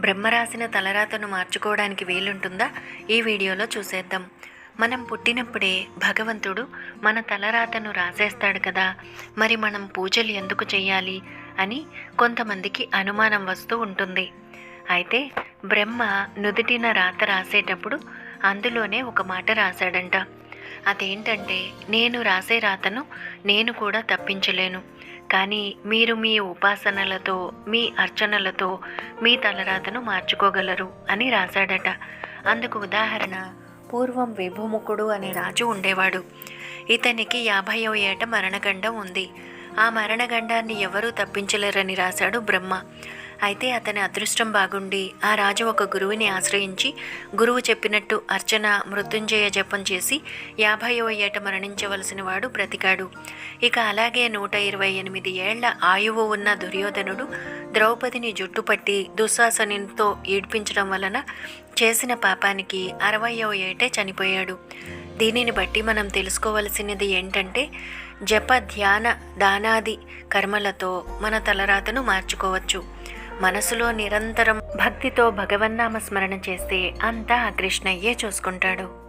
బ్రహ్మ రాసిన తలరాతను మార్చుకోవడానికి వీలుంటుందా? ఈ వీడియోలో చూసేద్దాం. మనం పుట్టినప్పుడే భగవంతుడు మన తలరాతను రాసేస్తాడు కదా మరి మనం పూజలు ఎందుకు చేయాలి అని కొంతమందికి అనుమానం వస్తూ ఉంటుంది. అయితే బ్రహ్మ నుదుటిన రాత రాసేటప్పుడు అందులోనే ఒక మాట రాశాడంట. అదేంటంటే నేను రాసే రాతను నేను కూడా తప్పించలేను. కానీ మీరు మీ ఉపాసనలతో మీ అర్చనలతో మీ తలరాతను మార్చుకోగలరు అని రాశాడట. అందుకు ఉదాహరణ పూర్వం విభుముఖుడు అనే రాజు ఉండేవాడు. ఇతనికి యాభైవ ఏట మరణగండం ఉంది. ఆ మరణగండాన్ని ఎవరూ తప్పించలేరని రాశాడు బ్రహ్మ. అయితే అతని అదృష్టం బాగుండి ఆ రాజు ఒక గురువుని ఆశ్రయించి గురువు చెప్పినట్టు అర్చన మృత్యుంజయ జపం చేసి యాభైవ ఏట మరణించవలసిన వాడు బ్రతికాడు. ఇక అలాగే నూట ఇరవై ఎనిమిది ఏళ్ళ ఆయువు ఉన్న దుర్యోధనుడు ద్రౌపదిని జుట్టుపట్టి దుశ్శాసనంతో ఈడ్పించడం వలన చేసిన పాపానికి అరవయవ ఏటే చనిపోయాడు. దీనిని బట్టి మనం తెలుసుకోవలసినది ఏంటంటే జప ధ్యాన దానాది కర్మలతో మన తలరాతను మార్చుకోవచ్చు. మనసులో నిరంతరం భక్తితో భగవన్నామ స్మరణ చేస్తే అంతా కృష్ణయ్యే చూసుకుంటాడు.